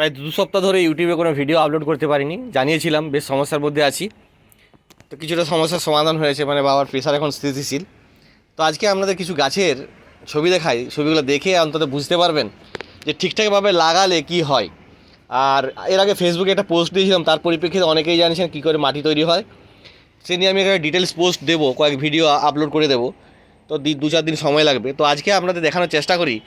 প্রায় দু সপ্তাহ ধরে ইউটিউবে কোনো ভিডিও আপলোড করতে পারিনি। জানিয়েছিলাম, বেশ সমস্যার মধ্যে আছি। তো কিছুটা সমস্যার সমাধান হয়েছে মানে বাবার প্রেশার এখন স্থিতিশীল। তো আজকে আপনাদের কিছু গাছের ছবি দেখাই। ছবিগুলো দেখে অন্তত বুঝতে পারবেন যে ঠিকঠাকভাবে লাগালে কি হয়। আর এর আগে ফেসবুকে একটা পোস্ট দিয়েছিলাম, তার পরিপ্রেক্ষিতে অনেকেই জানিয়েছেন কী করে মাটি তৈরি হয়। সে নিয়ে আমি একটা ডিটেলস পোস্ট দেবো, কয়েক ভিডিও আপলোড করে দেবো। তো দি- চার দিন সময় লাগবে। তো আজকে আপনাদের দেখানোর চেষ্টা করি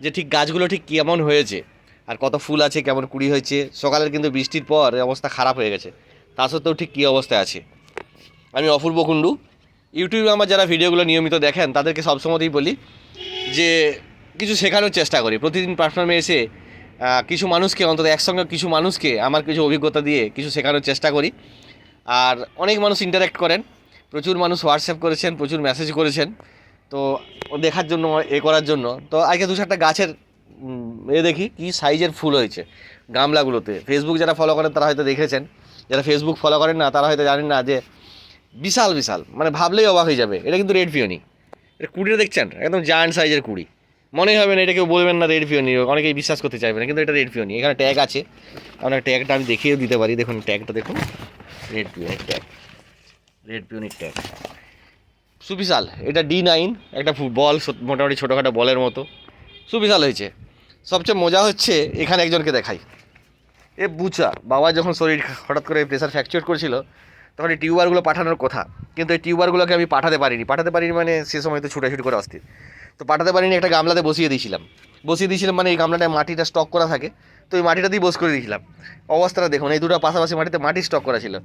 যে ঠিক গাছগুলো ঠিক কেমন হয়েছে। আর কত ফুল আছে, কেমন কুড়ি হয়েছে। সকালের কিন্তু বৃষ্টির পর অবস্থা খারাপ হয়ে গেছে। তা সত্ত্বেও ঠিক কী অবস্থায় আছে। আমি অপূর্ব কুণ্ডু। ইউটিউবে আমার যারা ভিডিওগুলো নিয়মিত দেখেন, তাদেরকে সবসময়তেই বলি যে, কিছু শেখানোর চেষ্টা করি। প্রতিদিন প্ল্যাটফর্মে এসে কিছু মানুষকে, অন্তত একসঙ্গে কিছু মানুষকে আমার কিছু অভিজ্ঞতা দিয়ে কিছু শেখানোর চেষ্টা করি। আর অনেক মানুষ ইন্টারাক্ট করেন। প্রচুর মানুষ হোয়াটসঅ্যাপ করেছেন, প্রচুর মেসেজ করেছেন। তো দেখার জন্য, এ করার জন্য। তো আজকে দু চারটা গাছের এ দেখি কি সাইজের ফুল হয়েছে গামলাগুলোতে। ফেসবুক যারা ফলো করেন, তারা হয়তো দেখেছেন। যারা ফেসবুক ফলো করেন না, তারা হয়তো জানেন না যে বিশাল বিশাল। মানে ভাবলেই অবাক হয়ে যাবে। এটা কিন্তু রেড পিওনি এটা কুড়িটা দেখছেন? একদম জায়ান্ট সাইজের কুড়ি। মনে হবে না এটা কেউ বলবেন না রেড পিওনি অনেকেই বিশ্বাস করতে চাইবে না, কিন্তু এটা রেড পিওনি এখানে ট্যাগ আছে। আপনার ট্যাগটা আমি দেখিয়েও দিতে পারি। দেখুন ট্যাগটা দেখুন। রেড পিওনির ট্যাগ রেড পিওনির ট্যাগ সুবিশাল। এটা ডি নাইন একটা বল মোটামুটি ছোটোখাটো বলের মতো। সুবিশাল হয়েছে। সবচেয়ে মজা হচ্ছে এখানে একজনকে দেখাই। এ বুচা, বাবা যখন শরীর হঠাৎ করে প্রেশার ফ্র্যাকচার করেছিল, তখন এই টিউবারগুলো পাঠানোর কথা। কিন্তু এই টিউবারগুলোকে আমি পাঠাতে পারিনি। পাঠাতে পারিনি মানে সে সময় তো ছুটাছুটি করে অস্থির। তো পাঠাতে পারিনি, একটা গামলাতে বসিয়ে দিয়েছিলাম। বসিয়ে দিয়েছিলাম মানে এই গামলাটায় মাটিটা স্টক করা থাকে। তো এই মাটিটা দিয়ে বস করে দিয়েছিলাম। অবস্থাটা দেখুন, এই দুটো পাশাপাশি মাটিতে মাটি স্টক করা ছিল।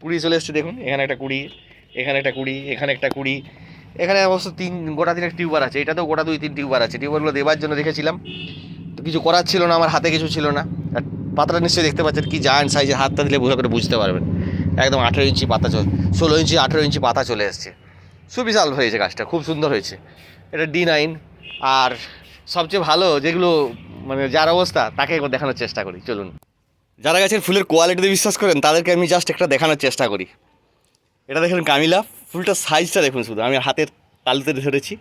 কুড়ি চলে এসছে, দেখুন, এখানে একটা কুড়ি, এখানে একটা কুড়ি, এখানে একটা কুড়ি। এখানে অবশ্য তিন, গোটা তিনের টিউবার আছে। এটাতেও গোটা দুই, তিন টিউবার আছে। টিউবারগুলো দেওয়ার জন্য রেখেছিলাম তো কিছু করার ছিল না, আমার হাতে কিছু ছিল না। পাতাটা নিশ্চয়ই দেখতে পাচ্ছেন, কি জায়ান্ট সাইজের হাতটা দিলে বোঝা করে বুঝতে পারবেন। একদম আঠেরো ইঞ্চি পাতা চলে ষোলো ইঞ্চি, আঠেরো ইঞ্চি পাতা চলে এসছে। সুবিশাল হয়েছে গাছটা, খুব সুন্দর হয়েছে। এটা ডি নাইন আর সবচেয়ে ভালো যেগুলো মানে যার অবস্থা, তাকে একবার দেখানোর চেষ্টা করি, চলুন। যারা গাছের ফুলের কোয়ালিটিতে বিশ্বাস করেন, তাদেরকে আমি জাস্ট একটা দেখানোর চেষ্টা করি। এটা দেখুন কামিলা, ফুলটার সাইজটা দেখুন শুধু, আমি হাতের তালুতে ধরেছি,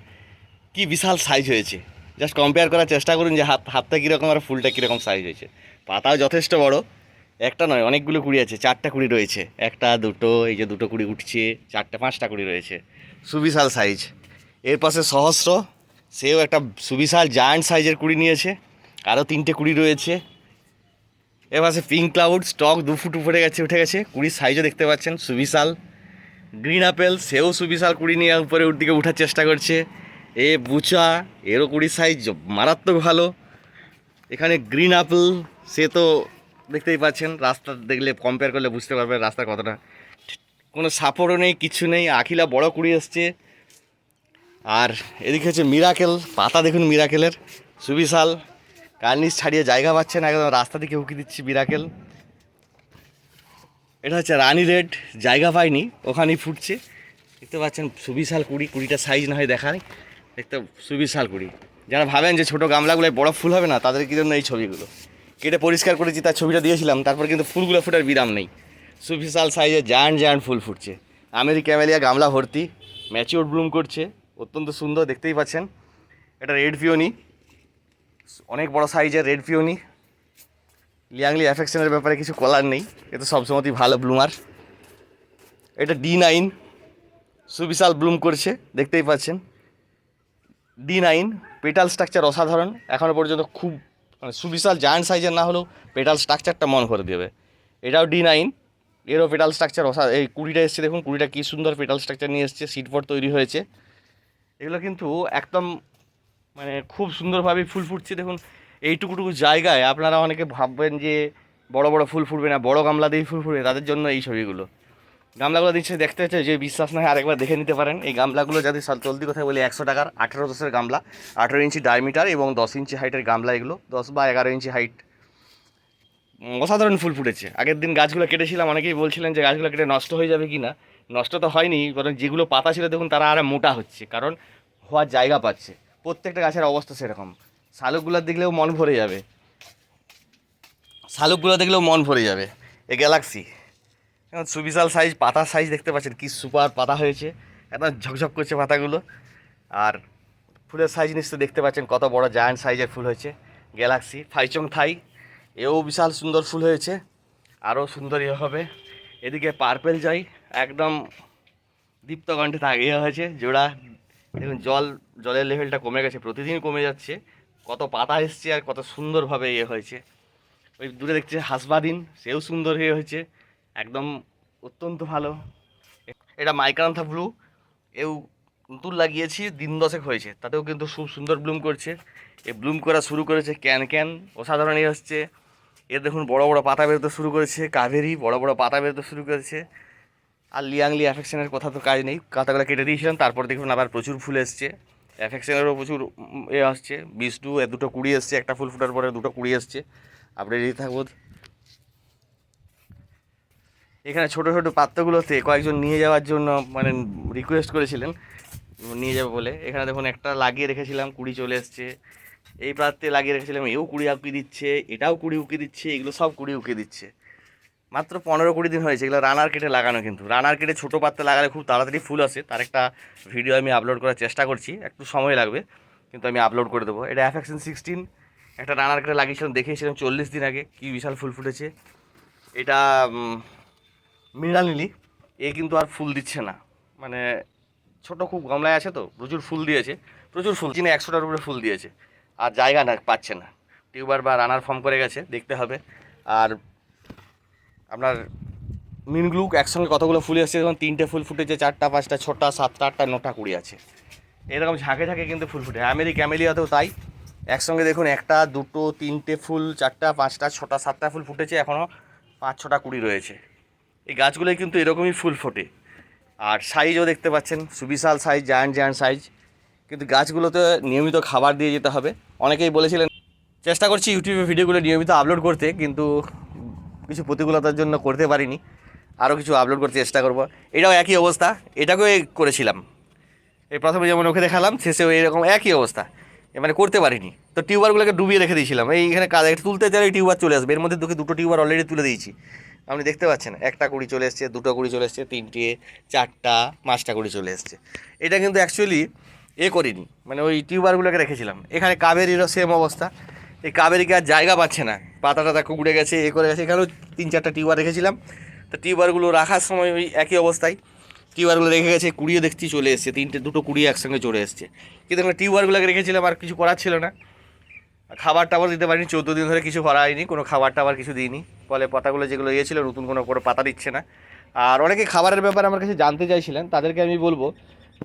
কি বিশাল সাইজ হয়েছে। জাস্ট কম্পেয়ার করার চেষ্টা করুন যে হাত, হাতটা কীরকম আর ফুলটা কীরকম সাইজ হয়েছে। পাতাও যথেষ্ট বড়। একটা নয়, অনেকগুলো কুড়ি আছে, চারটা কুড়ি রয়েছে। একটা, দুটো, এই যে দুটো কুড়ি উঠছে, চারটা, পাঁচটা কুড়ি রয়েছে। সুবিশাল সাইজ এর পাশে সহস্র, সেও একটা সুবিশাল জায়ান্ট সাইজের কুড়ি নিয়েছে। আরও তিনটে কুড়ি রয়েছে। এর পাশে পিঙ্ক ক্লাউড স্টক দু ফুট উপরে গেছে, উঠে গেছে। কুড়ির সাইজও দেখতে পাচ্ছেন, সুবিশাল। গ্রিন আপেল সেও সুবিশাল কুড়ি নিয়ে উপরে দিকে উঠার চেষ্টা করছে। এ বুচা, এরও কুড়ি সাইজ মারাত্মক ভালো। এখানে গ্রিন আপেল সে তো দেখতেই পাচ্ছেন, রাস্তা দেখলে কম্পেয়ার করলে বুঝতে পারবে রাস্তা কতটা। কোনো সাপোর্টও নেই, কিছু নেই, আখিলা বড় কুড়ি এসছে। আর এদিকে হচ্ছে মিরাকেল পাতা দেখুন মিরাকেলের সুবিশাল। কার্নিশ ছাড়িয়ে জায়গা পাচ্ছে না, একদম রাস্তা দিকে উকি দিচ্ছি মিরাকেল এটা হচ্ছে রানি রেড জায়গা পায়নি, ওখানেই ফুটছে। দেখতে পাচ্ছেন সুবিশাল কুড়ি, কুড়িটা সাইজ না হয় দেখায়। দেখতে সুবিশাল কুড়ি। যারা ভাবেন যে ছোটো গামলাগুলোয় বড় ফুল হবে না, তাদের জন্য এই ছবিগুলো? কেটে পরিষ্কার করেছি, তার ছবিটা দিয়েছিলাম, তারপর কিন্তু ফুলগুলো ফুটার বিরাম নেই। সুবিশাল সাইজে জায়ান্ট জায়ান্ট ফুল ফুটছে। আমেরি ক্যামেলিয়া গামলা ভর্তি, ম্যাচিওর ব্লুম করছে, অত্যন্ত সুন্দর, দেখতেই পাচ্ছেন। এটা রেড পিওনি, অনেক বড় সাইজের রেড পিওনি। লিয়াংলি অ্যাফেকশনের ব্যাপারে কিছু কলার নেই, এ তো সবসময়তেই ভালো ব্লুমার। এটা ডি নাইন, সুবিশাল ব্লুম করছে, দেখতেই পাচ্ছেন। ডি নাইন পেটাল স্ট্রাকচার অসাধারণ। এখনও পর্যন্ত খুব মানে সুবিশাল জায়ান্ট সাইজের না হলেও পেটাল স্ট্রাকচারটা মন করে দেবে। এটাও ডি নাইন এরও পেটাল স্ট্রাকচার অসা, এই কুড়িটা এসছে দেখুন, কুড়িটা কী সুন্দর পেটাল স্ট্রাকচার নিয়ে এসছে সিটপট তৈরি হয়েছে। এগুলো কিন্তু একদম মানে খুব সুন্দরভাবে ফুল ফুটছে। দেখুন, এইটুকুটুকু জায়গায় আপনারা অনেকে ভাববেন যে বড় বড় ফুল ফুটবে না, বড় গামলা দিয়ে ফুল ফুটবে, তাদের জন্য এই ছবিগুলো। গামলাগুলো দিচ্ছে দেখতে হচ্ছে, যে বিশ্বাস না হয় আরেকবার দেখে নিতে পারেন। এই গামলাগুলো যদি চলতি কথা বলি, একশো টাকার আঠেরো দশের গামলা, আঠেরো ইঞ্চি ডায়মিটার এবং দশ ইঞ্চি হাইটের গামলা এগুলো, দশ বা এগারো ইঞ্চি হাইট অসাধারণ ফুল ফুটেছে। আগের দিন গাছগুলো কেটেছিলাম, অনেকেই বলছিলেন যে গাছগুলো কেটে নষ্ট হয়ে যাবে কি না নষ্ট তো হয়নি কারণ যেগুলো পাতা ছিল, দেখুন তারা আরও মোটা হচ্ছে, কারণ হওয়ার জায়গা পাচ্ছে। প্রত্যেকটা গাছের অবস্থা সেরকম। শালুকগুলো দেখলেও মন ভরে যাবে। শালুকগুলো দেখলেও মন ভরে যাবে। এ গ্যালাক্সি এখন সুবিশাল সাইজ পাতার সাইজ দেখতে পাচ্ছেন, কি সুপার পাতা হয়েছে। একদম ঝকঝক করছে পাতাগুলো। আর ফুলের সাইজ নিশ্চয়ই দেখতে পাচ্ছেন, কত বড় জায়ান্ট সাইজের ফুল হয়েছে। গ্যালাক্সি ফাইচং থাই এও বিশাল সুন্দর ফুল হয়েছে। আরও সুন্দর ইয়ে হবে। এদিকে পার্পেল যাই একদম দীপ্তকণ্ঠে তাগিয়ে হয়েছে জোড়া। দেখুন, জল, জলের লেভেলটা কমে গেছে, প্রতিদিন কমে যাচ্ছে। কত পাতা এসছে আর কত সুন্দরভাবে ইয়ে হয়েছে। ওই দূরে দেখছে হাসবাদিন, সেও সুন্দর হয়ে হয়েছে। একদম অত্যন্ত ভালো। এটা মাইক্রান্থা ব্লু। এও নতুন লাগিয়েছি, দিন দশেক হয়েছে। তাতেও কিন্তু খুব সুন্দর ব্লুম করছে। এ ব্লুম করা শুরু করেছে ক্যান ক্যান অসাধারণ ইয়ে হচ্ছে এর দেখুন বড় বড় পাতা বেরোতে শুরু করেছে, কাভেরি, বড় বড় পাতা বেরোতে শুরু করেছে। আর লিয়াংলি অ্যাফেকশনের কথা তো কাজ নেই কাতাগুলো কেটে দিয়েছিলাম, তারপর দেখুন আবার প্রচুর ফুল এসছে। অ্যাফেকশনেরও প্রচুর এ আসছে। বিষ্ণু এ দুটো কুড়ি এসছে, একটা ফুল ফুটার পরে দুটো কুড়ি এসছে। আপনি রেডি থাকব। এখানে ছোট ছোট পাত্রগুলোতে কয়েকজন নিয়ে যাওয়ার জন্য মানে রিকোয়েস্ট করেছিলেন। নিয়ে যাবে বলে। এখানে দেখুন একটা লাগিয়ে রেখেছিলাম, কুড়ি চলে এসছে। এই পাত্রে লাগিয়ে রেখেছিলাম, এও কুড়ি উকি দিচ্ছে, এটাও কুড়ি উঁকি দিচ্ছে, এগুলো সব কুড়ি উকি দিচ্ছে। মাত্র পনেরো কুড়ি দিন হয়েছে, এগুলো রানার কেটে লাগানো কিন্তু। রানার কেটে ছোটো পাত্রে লাগালে খুব তাড়াতাড়ি ফুল আসে। তার একটা ভিডিও আমি আপলোড করার চেষ্টা করছি, একটু সময় লাগবে, কিন্তু আমি আপলোড করে দেবো। এটা অ্যাফেকশন সিক্সটিন একটা রানার কেটে লাগিয়েছিলাম দেখেছিলাম চল্লিশ দিন আগে, কী বিশাল ফুল ফুটেছে। এটা মৃণাল নীলি, এ কিন্তু আর ফুল দিচ্ছে না। মানে ছোট খুব গামলায় আছে তো, প্রচুর ফুল দিয়েছে, প্রচুর ফুল। চিনে একশোটার উপরে ফুল দিয়েছে, আর জায়গা না, পাচ্ছে না। টিউবার বা রানার ফর্ম করে গেছে, দেখতে হবে। আর আপনার মিনগ্লুক একসঙ্গে কতগুলো ফুল এসেছে, যেমন তিনটে ফুল ফুটেছে, চারটা, পাঁচটা, ছটা, সাতটা, আটটা, নটা, কুড়ি আছে। এরকম ঝাঁকে ঝাঁকে কিন্তু ফুল ফুটে। আমেরি ক্যামেলিয়াতেও তাই। একসঙ্গে দেখুন, একটা, দুটো, তিনটে ফুল, চারটা, পাঁচটা, ছটা, সাতটা ফুল ফুটেছে এখনও পাঁচ, ছটা, কুড়ি রয়েছে। এই গাছগুলোয় কিন্তু এরকমই ফুল ফোটে। আর সাইজও দেখতে পাচ্ছেন, সুবিশাল সাইজ জায়ান্ট জায়ান্ট সাইজ কিন্তু গাছগুলোতে নিয়মিত খাবার দিয়ে যেতে হবে। অনেকেই বলেছিলেন, চেষ্টা করছি ইউটিউবে ভিডিওগুলো নিয়মিত আপলোড করতে, কিন্তু কিছু প্রতিকূলতার জন্য করতে পারিনি। আরও কিছু আপলোড করতে চেষ্টা করব। এটাও একই অবস্থা, এটাকেও করেছিলাম। এই প্রথমে যেমন ওকে দেখালাম, শেষেও এরকম একই অবস্থা। মানে করতে পারিনি। তো টিউবারগুলোকে ডুবিয়ে রেখে দিয়েছিলাম। এইখানে কাজ, তুলতে চাইলে টিউবার চলে আসবে। এর মধ্যে দুটো টিউবার অলরেডি তুলে দিয়েছি। আপনি দেখতে পাচ্ছেন, একটা কুড়ি চলে এসছে, দুটো কুড়ি চলে এসছে, তিনটে, চারটা, পাঁচটা কুড়ি চলে এসছে। এটা কিন্তু অ্যাকচুয়ালি এ করিনি মানে ওই টিউবারগুলোকে রেখেছিলাম। এখানে কাবেরিরও সেম অবস্থা। এই কাবেরিকে আর জায়গা পাচ্ছে না। পাতাটা দেখো উড়ে গেছে, এ করে গেছে, এখানেও তিন চারটা টিউবার রেখেছিলাম। তো টিউবারগুলো রাখার সময় ওই একই অবস্থায়। টিউবারগুলো রেখে গেছে, কুড়িয়ে দেখছি চলে এসছে, তিনটে, দুটো কুড়িয়ে একসঙ্গে চলে এসছে। কিন্তু এখানে টিউবারগুলোকে রেখেছিলাম, আর কিছু করার ছিল না। খাবার টাবার দিতে পারিনি, চৌদ্দ দিন ধরে কিছু করা হয়নি, কোনো খাবার টাবার কিছু দিইনি। ফলে পাতাগুলো যেগুলো ইয়ে ছিল, নতুন কোনো কোনো পাতা দিচ্ছে না। আর অনেকে খাবারের ব্যাপারে আমার কাছে জানতে চাইছিলেন, তাদেরকে আমি বলব,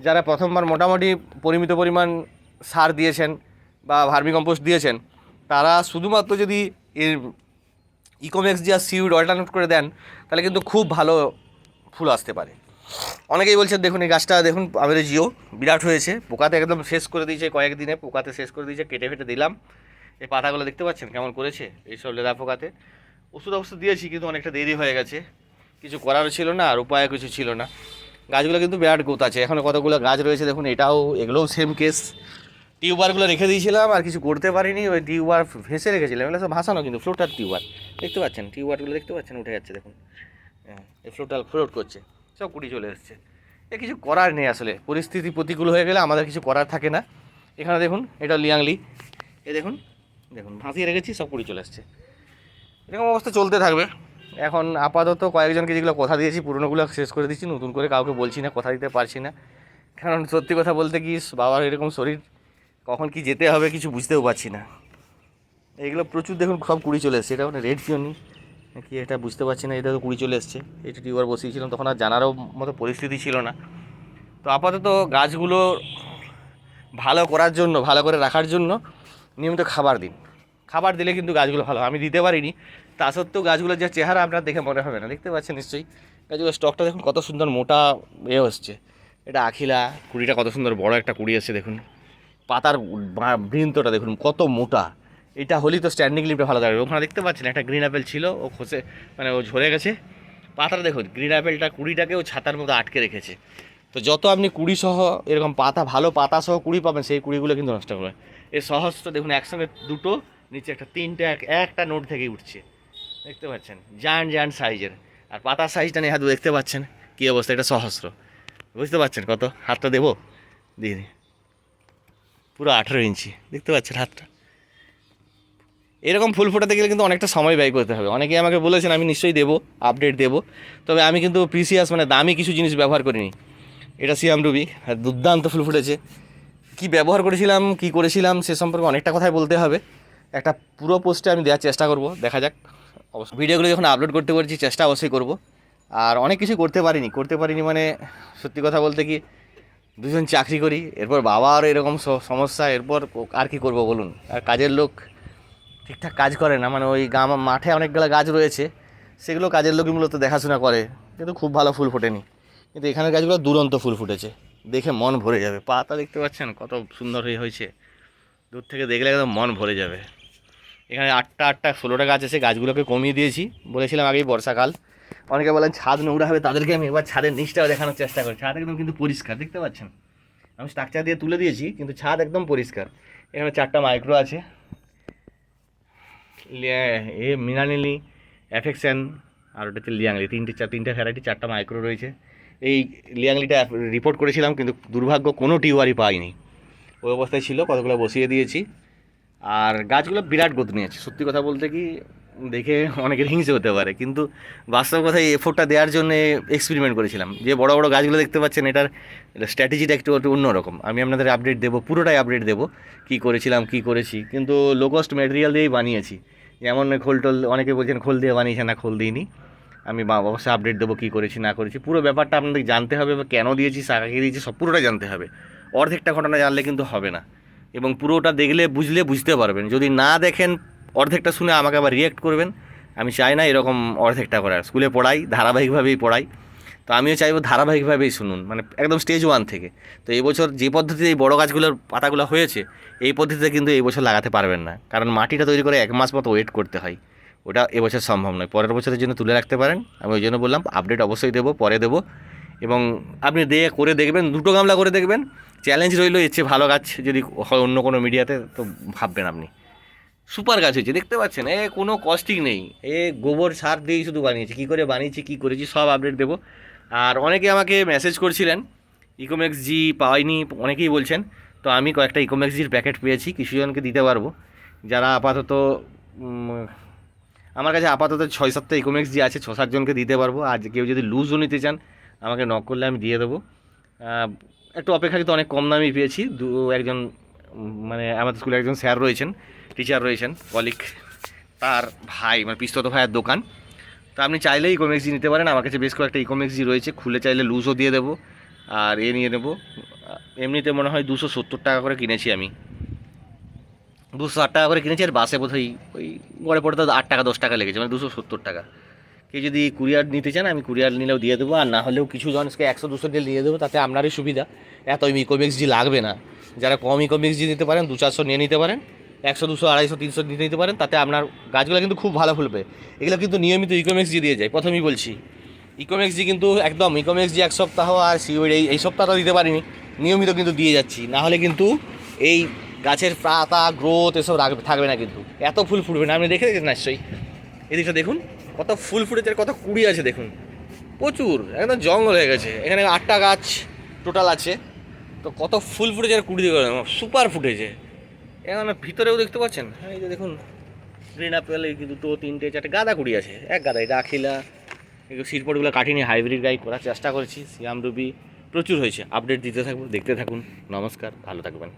যারা প্রথমবার মোটামুটি পরিমিত পরিমাণ সার দিয়েছেন বা ভার্মি কম্পোস্ট দিয়েছেন, তারা শুধুমাত্র যদি এর ইকোমেক্স যা সিউড অল্টারনেট করে দেন, তাহলে কিন্তু খুব ভালো ফুল আসতে পারে। অনেকেই বলছেন, দেখুন, এই গাছটা, দেখুন, আমাদের জিও বিরাট হয়েছে, পোকাতে একদম শেষ করে দিয়েছে কয়েকদিনে পোকাতে শেষ করে দিয়েছে, কেটে ফেটে দিলাম। এই পাতাগুলো দেখতে পাচ্ছেন কেমন করেছে? এইসব লেদা পোকাতে। ওষুধ অবস্থা দিয়েছি, কিন্তু অনেকটা দেরি হয়ে গেছে। কিছু করারও ছিল না, আর উপায় কিছু ছিল না। গাছগুলো কিন্তু বিরাট গোত আছে। এখনও কতগুলো গাছ রয়েছে দেখুন, এটাও এগুলোও সেম কেস টিউবারগুলো রেখে দিয়েছিলাম, আর কিছু করতে পারিনি। ওই টিউবার ভেসে রেখেছিলাম, এগুলো সব ভাসানো কিন্তু ফ্লোটার টিউবার। দেখতে পাচ্ছেন, টিউবারগুলো দেখতে পাচ্ছেন, উঠে যাচ্ছে দেখুন। হ্যাঁ এই ফ্লোটাল ফ্লোট করছে, সব কুড়ি চলে এসছে। এ কিছু করার নেই আসলে, পরিস্থিতি প্রতিকূল হয়ে গেলে আমাদের কিছু করার থাকে না। এখানে দেখুন, এটা লিয়াংলি। এ দেখুন দেখুন ভাসিয়ে রেখেছি সব কুড়ি চলে এসছে এরকম অবস্থা চলতে থাকবে। এখন আপাতত কয়েকজনকে যেগুলো কথা দিয়েছি, পুরোনোগুলো শেষ করে দিচ্ছি, নতুন করে কাউকে বলছি না, কথা দিতে পারছি না। কারণ সত্যি কথা বলতে কি, বাবার এরকম শরীর, কখন কি যেতে হবে কিছু বুঝতেও পারছি না। এগুলো প্রচুর দেখুন, সব কুড়ি চলে এসছে। এটা মানে রেড পিওনি কি এটা বুঝতে পারছি না, এটা তো কুড়ি চলে এসছে। এটা টিউবার বসিয়েছিলাম, তখন আর জানারও মতো পরিস্থিতি ছিল না। তো আপাতত গাছগুলো ভালো করার জন্য, ভালো করে রাখার জন্য নিয়মিত খাবার দিন। খাবার দিলে কিন্তু গাছগুলো ভালো আমি দিতে পারিনি। তা সত্ত্বেও গাছগুলোর যে চেহারা আপনার দেখে মনে হবে না। দেখতে পাচ্ছেন নিশ্চয়ই। গাছগুলোর স্টকটা দেখুন কত সুন্দর মোটা এ হচ্ছে। এটা আখিলা। কুড়িটা কত সুন্দর বড় একটা কুড়ি আছে দেখুন। পাতার বৃন্তটা দেখুন কত মোটা। এটা হলেই তো স্ট্যান্ডিং লিপটা ভালো থাকবে ওখানে দেখতে পাচ্ছেন একটা গ্রিন অ্যাপেল ছিল ও খসে মানে ও ঝরে গেছে। পাতাটা দেখুন গ্রিন অ্যাপেলটা কুড়িটাকে ও ছাতার মতো আটকে রেখেছে। তো যত আপনি কুড়ি সহ এরকম পাতা, ভালো পাতা সহ কুড়ি পাবেন, সেই কুড়িগুলো কিন্তু নষ্ট করে এর সহস্র দেখুন, একসঙ্গে দুটো, নিচে একটা তিনটে, এক- একটা নোট থেকেই উঠছে। দেখতে পাচ্ছেন? জায়ান্ট জায়ান্ট সাইজের। আর পাতার সাইজটা নিয়ে হাতে দেখতে পাচ্ছেন? কী অবস্থা, এটা সহস্র। বুঝতে পারছেন কত? হাতটা দেবো? দিয়ে দিই। পুরো আঠেরো ইঞ্চি। দেখতে পাচ্ছেন হাতটা? এরকম ফুল ফোটাতে গেলে কিন্তু অনেকটা সময় ব্যয় করতে হবে। অনেকেই আমাকে বলেছেন, আমি নিশ্চয়ই দেবো, আপডেট দেবো। তবে আমি কিন্তু প্রিসিয়াস মানে দামি কিছু জিনিস ব্যবহার করিনি। এটা সিয়াম রুবি দুর্দান্ত ফুল ফুটেছে। কী ব্যবহার করেছিলাম, কি করেছিলাম, সে সম্পর্কে অনেকটা কথাই বলতে হবে। একটা পুরো পোস্টে আমি দেওয়ার চেষ্টা করব, দেখা যাক। অবশ্য ভিডিওগুলো যখন আপলোড করতে পারছি চেষ্টা অবশ্যই করব। আর অনেক কিছু করতে পারিনি করতে পারিনি মানে সত্যি কথা বলতে কি, দুজন চাকরি করি, এরপর বাবার এরকম সমস্যা, এরপর আর কি করব বলুন? আর কাজের লোক ঠিকঠাক কাজ করে না মানে ওই গাম, মাঠে অনেকগুলো গাছ রয়েছে, সেগুলো কাজের লোকই মূলত দেখাশোনা করে, কিন্তু খুব ভালো ফুল ফোটেনি। কিন্তু এখানের গাছগুলো দুরন্ত ফুল ফুটেছে। দেখে মন ভরে যাবে। পাতা দেখতে পাচ্ছেন, কত সুন্দর হয়ে হয়েছে। দূর থেকে দেখলে একদম মন ভরে যাবে। এখানে আটটা আটটা, ষোলোটা গাছ আছে গাছগুলোকে কমিয়ে দিয়েছি। বলেছিলাম আগেই বর্ষাকাল। অনেকে বলেন ছাদ নোংরা হবে, তাদেরকে আমি এবার ছাদের নিচটাও দেখানোর চেষ্টা করি। ছাদ একদম কিন্তু পরিষ্কার, দেখতে পাচ্ছেন? আমি স্ট্রাকচার দিয়ে তুলে দিয়েছি, কিন্তু ছাদ একদম পরিষ্কার। এখানে চারটা মাইক্রো আছে। এ মিনালিলি অ্যাফেকশন, আর ওটাতে লিয়াংলি তিনটে চার তিনটে ভ্যারাইটি চারটা মাইক্রো রয়েছে। এই লিয়াংলিটা রিপোর্ট করেছিলাম, কিন্তু দুর্ভাগ্য কোনো টিউবারই পাইনি। ওই অবস্থায় ছিল, কতগুলো বসিয়ে দিয়েছি। আর গাছগুলো বিরাট গত নিয়েছে। সত্যি কথা বলতে কি, দেখে অনেকের হিংসে হতে পারে, কিন্তু বাস্তব কথা এই এফোর্টটা দেওয়ার জন্য এক্সপেরিমেন্ট করেছিলাম। যে বড় বড় গাছগুলো দেখতে পাচ্ছেন, এটার স্ট্র্যাটেজিটা একটু একটু অন্যরকম। আমি আপনাদের আপডেট দেবো, পুরোটাই আপডেট দেবো, কী করেছিলাম, কী করেছি। কিন্তু লো কস্ট ম্যাটেরিয়াল দিয়েই বানিয়েছি। যেমন খোল টোল অনেকে বলছেন খোল দিয়ে বানিয়েছে, না খোল দিইনি। আমি অবশ্যই আপডেট দেবো কী করেছি, না করেছি। পুরো ব্যাপারটা আপনাদের জানতে হবে বা কেন দিয়েছি সাকাকে দিয়েছি, সব পুরোটা জানতে হবে। অর্ধেকটা ঘটনা জানলে কিন্তু হবে না। এবং পুরোটা দেখলে, বুঝলে, বুঝতে পারবেন। যদি না দেখেন, অর্ধেকটা শুনে আমাকে আবার রিয়েক্ট করবেন। আমি চাই না এরকম অর্ধেকটা করার। স্কুলে পড়াই, ধারাবাহিকভাবেই পড়াই। তো আমিও চাইব ধারাবাহিকভাবেই শুনুন মানে একদম স্টেজ ওয়ান থেকে। তো এই বছর যে পদ্ধতিতে এই বড় গাছগুলোর পাতাগুলো হয়েছে, এই পদ্ধতিতে কিন্তু এই বছর লাগাতে পারবেন না। কারণ মাটিটা তৈরি করে এক মাস মতো ওয়েট করতে হয়। ওটা এবছর সম্ভব নয়। পরের বছরের জন্য তুলে রাখতে পারেন। আমি ওই জন্য বললাম আপডেট অবশ্যই দেবো, পরে দেবো। এবং আপনি দিয়ে করে দেখবেন, দুটো গামলা করে দেখবেন। চ্যালেঞ্জ রইল, এর চেয়ে ভালো গাছ যদি হয় অন্য কোনো মিডিয়াতে তো ভাববেন আপনি। সুপার গাছ হয়েছে, দেখতে পাচ্ছেন, এ কোনো কস্টিং নেই। এ গোবর সার দিয়েই শুধু বানিয়েছি, কী করে বানিয়েছি, কী করেছি, সব আপডেট দেবো। আর অনেকে আমাকে মেসেজ করছিলেন ইকোমেক্স জি পাওয়াইনি, অনেকেই বলছেন, তো আমি কয়েকটা ইকোমেক্স জির প্যাকেট পেয়েছি কিছুজনকে দিতে পারব। যারা আপাতত আমার কাছে আপাতত ছয় সাতটা ইকোমেক্স জি আছে ছ সাতজনকে দিতে পারব। আর কেউ যদি লুজও নিতে চান, আমাকে নক করলে আমি দিয়ে দেবো। একটু অপেক্ষাকৃত অনেক কম দামই পেয়েছি। দু, একজন মানে আমাদের স্কুলে একজন স্যার রয়েছেন টিচার রয়েছেন কলিক তার ভাই মানে পিস্তত ভাইয়ের দোকান। তো আপনি চাইলেই ইকোমেক্স নিতে পারেন। আমার কাছে বেশ কয়েকটা ইকোমেক্স রয়েছে। খুলে চাইলে লুজও দিয়ে দেবো। আর এ নিয়ে নেব। এমনিতে মনে হয় দুশো সত্তর টাকা করে কিনেছি আমি। দুশো আট টাকা করে কিনেছি, আর বাসে বোধহয় ওই গড়ে পড়ে তো আট টাকা, দশ টাকা লেগেছে মানে দুশো সত্তর টাকা। কেউ যদি কুরিয়ার নিতে চান আমি কুরিয়ার নিলেও দিয়ে দেবো, আর না হলেও কিছু জনকে একশো, দুশো দিয়ে দিয়ে দেবো, তাতে আপনারই সুবিধা। এত ইকোমিক্স জি লাগবে না। যারা কম ইকোমিক্স জি নিতে পারেন, দু চারশো নিয়ে নিতে পারেন, একশো, দুশো, আড়াইশো, তিনশো নিতে নিতে পারেন, তাতে আপনার গাছগুলো কিন্তু খুব ভালো ফুলবে। এগুলো কিন্তু নিয়মিত ইকোমিক্স জি দিয়ে যায়, প্রথমেই বলছি। ইকোমিক্স জি কিন্তু একদম ইকোমিক্স জি এক সপ্তাহ আর সিওর এই এই সপ্তাহটা দিতে পারিনি, নিয়মিত কিন্তু দিয়ে যাচ্ছি। না হলে কিন্তু এই গাছের পাতা গ্রোথ এসব রাখবে থাকবে না কিন্তু। এত ফুল ফুটবে না। আপনি দেখে দেখেছেন নিশ্চয়ই? এদিকটা দেখুন, কত ফুল ফুটেছে কত কুড়ি আছে দেখুন। প্রচুর, একদম জঙ্গল হয়ে গেছে। এখানে আটটা গাছ টোটাল আছে। তো কত ফুল ফুটেছে আর কুড়ি দিকে সুপার ফুটেছে। এখানে ভিতরেও দেখতে পাচ্ছেন। হ্যাঁ এই যে দেখুন গ্রিন আপেল এই দুটো, তিনটে, চারটে গাঁদা কুড়ি আছে। এক গাদা, এটা আখিলা। এগুলো সিটপটগুলো কাটিনি হাইব্রিড গাই করার চেষ্টা করেছি। সিয়াম রুবি প্রচুর হয়েছে। আপডেট দিতে থাকব দেখতে থাকুন। নমস্কার, ভালো থাকবেন।